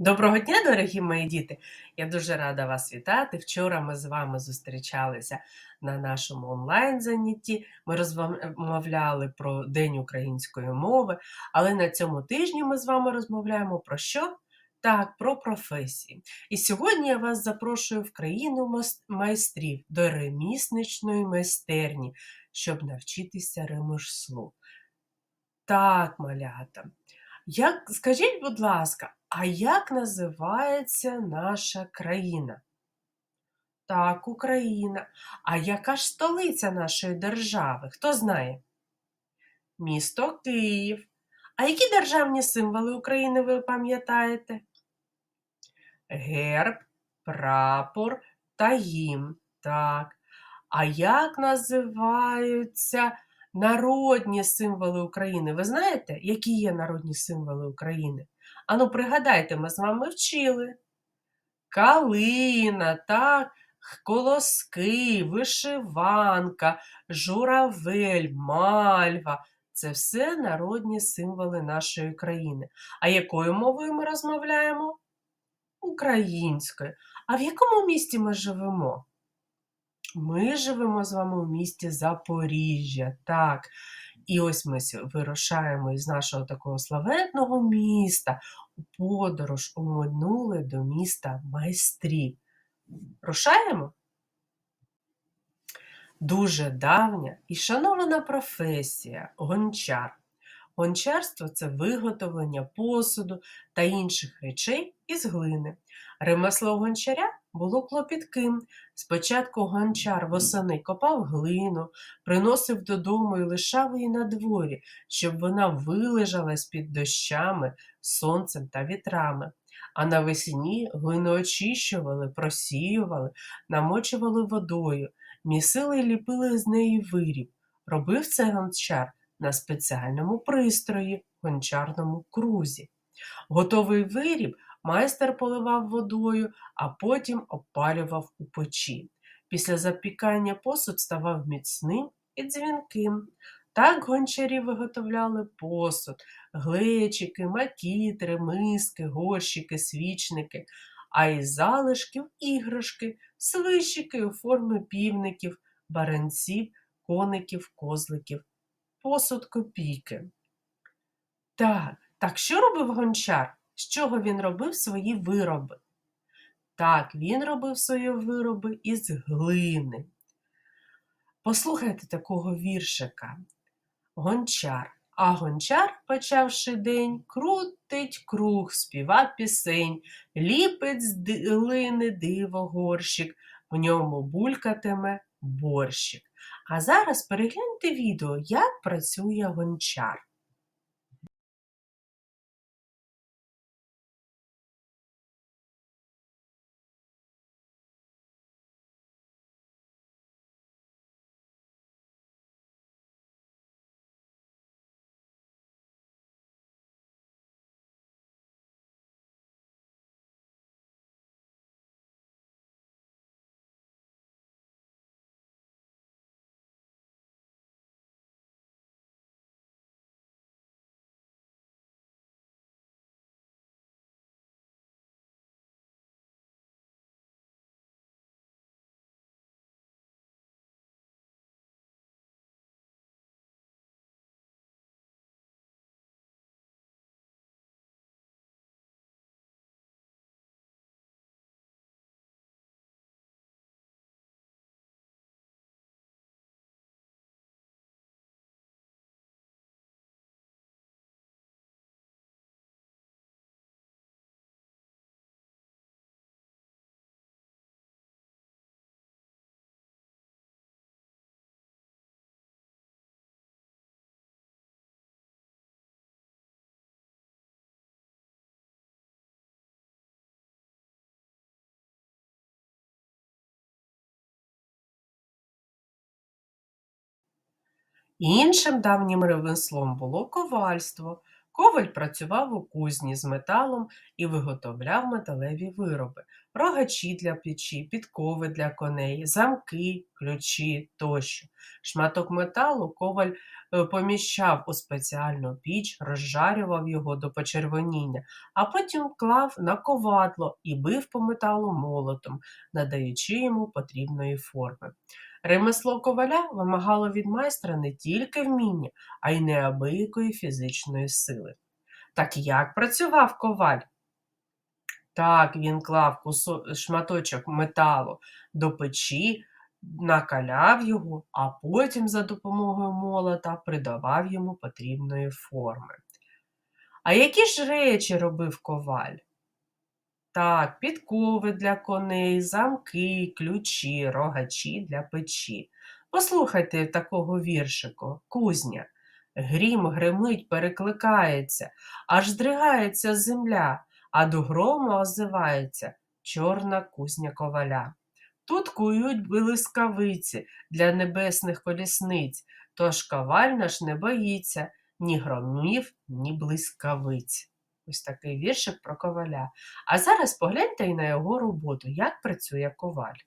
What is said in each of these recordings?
Доброго дня, дорогі мої діти! Я дуже рада вас вітати. Вчора ми з вами зустрічалися на нашому онлайн-занятті. Ми розмовляли про День української мови, але на цьому тижні ми з вами розмовляємо про що? Так, про професії. І сьогодні я вас запрошую в країну майстрів до ремісничної майстерні, щоб навчитися ремеслу. Так, малята. Як, скажіть, будь ласка, а як називається наша країна? Так, Україна. А яка ж столиця нашої держави? Хто знає? Місто Київ. А які державні символи України ви пам'ятаєте? Герб, прапор та гімн. Так. А як називаються народні символи України? Ви знаєте, які є народні символи України? Ану, пригадайте, ми з вами вчили. Калина, так, колоски, вишиванка, журавель, мальва. Це все народні символи нашої країни. А якою мовою ми розмовляємо? Українською. А в якому місті ми живемо? Ми живемо з вами у місті Запоріжжя. Так. І ось ми вирушаємо із нашого такого славетного міста у подорож у минуле до міста майстрів. Рушаємо? Дуже давня і шанована професія гончар. Гончарство це виготовлення посуду та інших речей із глини. Ремесло гончаря було клопітким. Спочатку гончар восени копав глину, приносив додому і лишав її на дворі, щоб вона вилежалась під дощами, сонцем та вітрами. А навесні глину очищували, просіювали, намочували водою, місили і ліпили з неї виріб. Робив це гончар на спеціальному пристрої гончарному крузі. Готовий виріб майстер поливав водою, а потім опалював у печі. Після запікання посуд ставав міцним і дзвінким. Так гончарі виготовляли посуд, глечики, макітри, миски, горщики, свічники, а із залишків іграшки, свищики у формі півників, баранців, коників, козликів, посуд копійки. Так, так що робив гончар? З чого він робив свої вироби? Так, він робив свої вироби із глини. Послухайте такого віршика. Гончар. А гончар, почавши день, крутить круг, співа пісень, ліпить з глини диво горщик, в ньому булькатиме борщик. А зараз перегляньте відео, як працює гончар. Іншим давнім ремеслом було ковальство. Коваль працював у кузні з металом і виготовляв металеві вироби, рогачі для печі, підкови для коней, замки, ключі тощо. Шматок металу коваль е, поміщав у спеціальну піч, розжарював його до почервоніння, а потім клав на ковадло і бив по металу молотом, надаючи йому потрібної форми. Ремесло коваля вимагало від майстра не тільки вміння, а й неабиякої фізичної сили. Так як працював коваль? Так, він клав кусо- шматочок металу до печі, накаляв його, а потім за допомогою молота придавав йому потрібної форми. А які ж речі робив коваль? Так, підкови для коней, замки, ключі, рогачі для печі. Послухайте такого віршику, кузня. Грім гримить, перекликається, аж здригається земля, а до грому озивається чорна кузня коваля. Тут кують блискавиці для небесних колісниць, тож коваль наш не боїться ні громів, ні блискавиць. Ось такий віршик про коваля. А зараз погляньте і на його роботу, як працює коваль.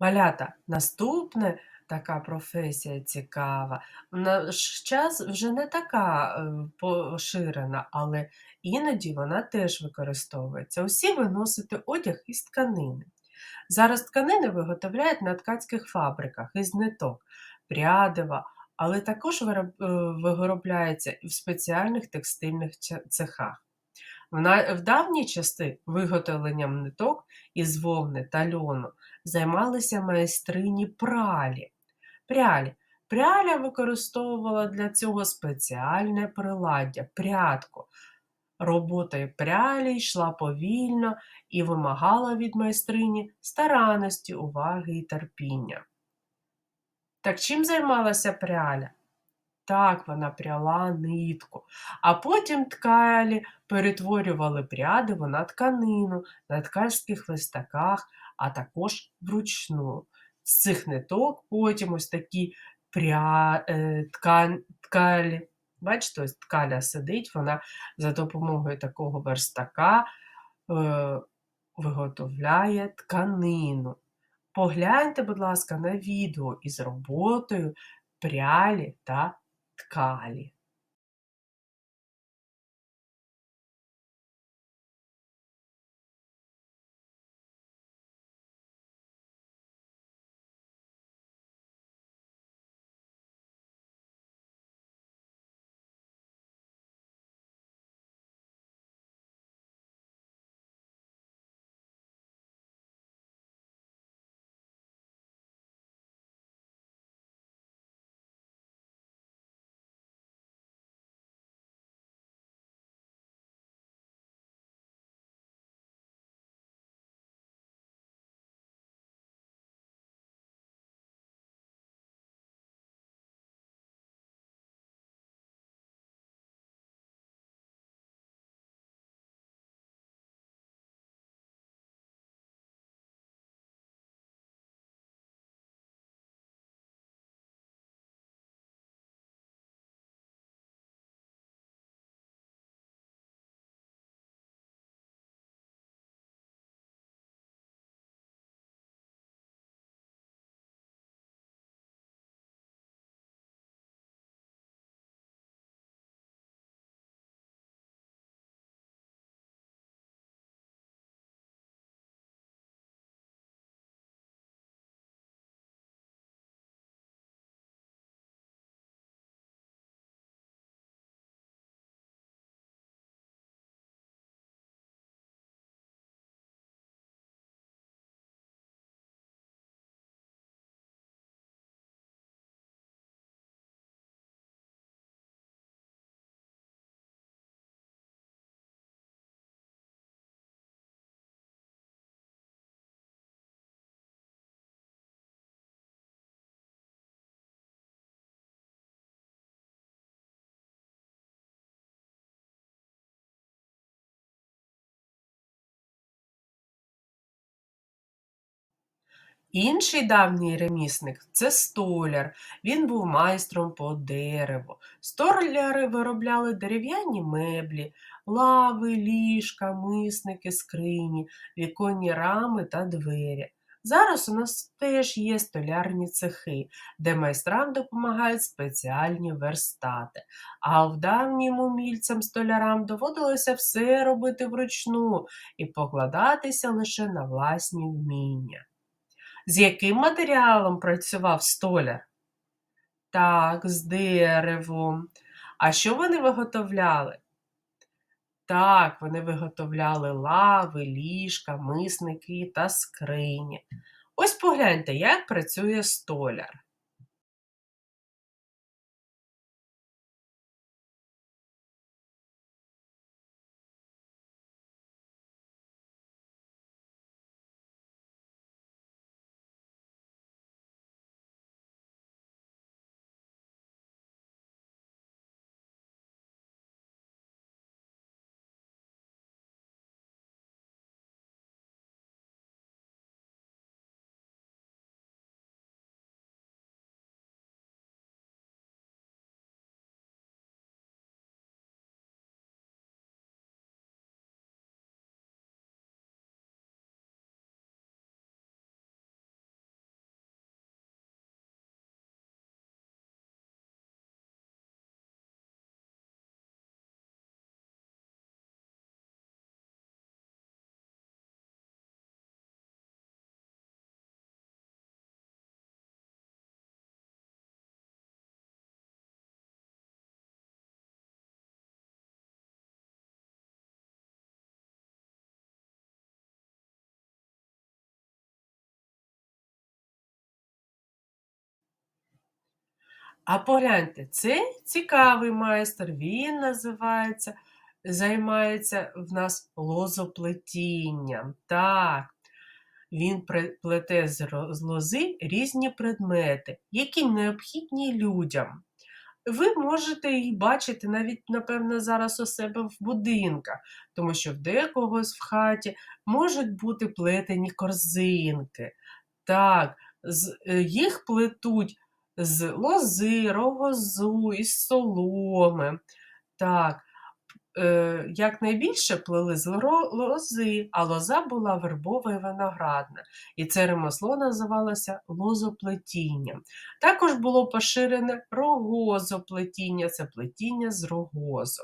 Малята, наступне така професія цікава. В наш час вже не така е, поширена, але іноді вона теж використовується. Усі виносити одяг із тканини. Зараз тканини виготовляють на ткацьких фабриках із ниток, прядива, але також е, виробляється в спеціальних текстильних цехах. В, давні часи виготовленням ниток із вовни та льону займалися майстрині пралі. Прялі. Пряля використовувала для цього спеціальне приладдя прядку. Робота прялі йшла повільно і вимагала від майстрині старанності, уваги і терпіння. Так чим займалася пряля? Так, вона пряла нитку, а потім ткалі перетворювали прядиво на тканину, на ткацьких листаках, а також вручну. З цих ниток потім ось такі пря... е, ткань... ткалі. Бачите, ось ткаля сидить, вона за допомогою такого верстака е, виготовляє тканину. Погляньте, будь ласка, на відео із роботою прялі та tkali. Інший давній ремісник це столяр. Він був майстром по дереву. Столяри виробляли дерев'яні меблі, лави, ліжка, мисники, скрині, віконні рами та двері. Зараз у нас теж є столярні цехи, де майстрам допомагають спеціальні верстати. А в давнім умільцям столярам доводилося все робити вручну і покладатися лише на власні вміння. З яким матеріалом працював столяр? Так, з деревом. А що вони виготовляли? Так, вони виготовляли лави, ліжка, мисники та скрині. Ось погляньте, як працює столяр. А погляньте, цей цікавий майстер, він називається, займається в нас лозоплетінням. Так, він плете з лози різні предмети, які необхідні людям. Ви можете їх бачити навіть, напевно, зараз у себе в будинках, тому що в декогось в хаті можуть бути плетені корзинки. Так, е, їх плетуть з лози, рогозу, із соломи. Так, е, Якнайбільше плели з лози, а лоза була вербова і виноградна. І це ремесло називалося лозоплетінням. Також було поширене рогозоплетіння, це плетіння з рогозу.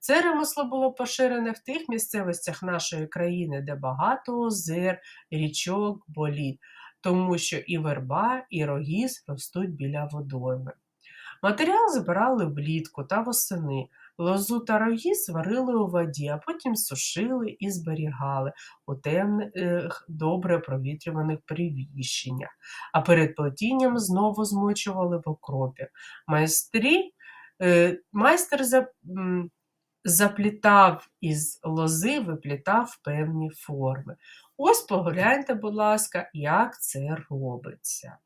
Це ремесло було поширене в тих місцевостях нашої країни, де багато озер, річок, боліт тому що і верба, і рогіз ростуть біля водойми. Матеріал збирали влітку та восени. Лозу та рогіз варили у воді, а потім сушили і зберігали у темних, добре провітрюваних приміщеннях, а перед плетінням знову змочували в окропі. Майстрі, е, Майстер заплітав із лози, виплітав певні форми. Ось погляньте, будь ласка, як це робиться.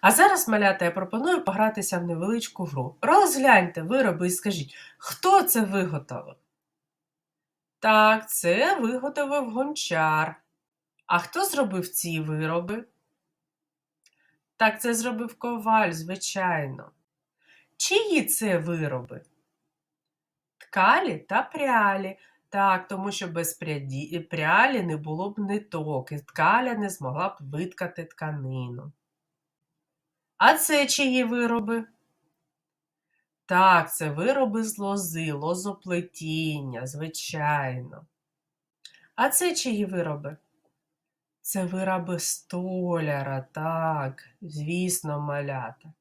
А зараз, малята, я пропоную погратися в невеличку гру. Розгляньте вироби і скажіть, хто це виготовив? Так, це виготовив гончар. А хто зробив ці вироби? Так, це зробив коваль, звичайно. Чиї це вироби? Ткалі та прялі. Так, тому що без прялі не було б ниток, і ткаля не змогла б виткати тканину. А це чиї вироби? Так, це вироби з лози, лозоплетіння, звичайно. А це чиї вироби? Це вироби столяра, так, звісно, малята.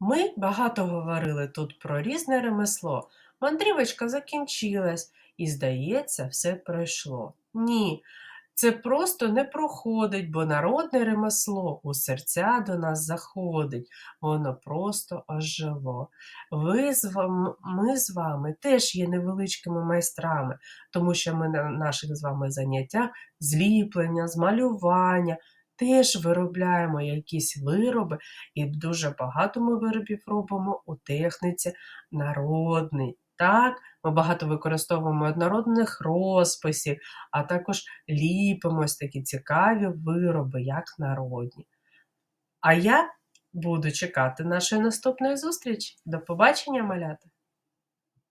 Ми багато говорили тут про різне ремесло. Мандрівочка закінчилась, і, здається, все пройшло. Ні, це просто не проходить, бо народне ремесло у серця до нас заходить, воно просто ожило. Ви з вами, ми з вами теж є невеличкими майстрами, тому що ми на наших з вами заняттях зліплення, змалювання теж виробляємо якісь вироби, і дуже багато ми виробів робимо у техніці народній. Так, ми багато використовуємо однородних розписів, а також ліпимо ось такі цікаві вироби, як народні. А я буду чекати нашої наступної зустрічі. До побачення, малята!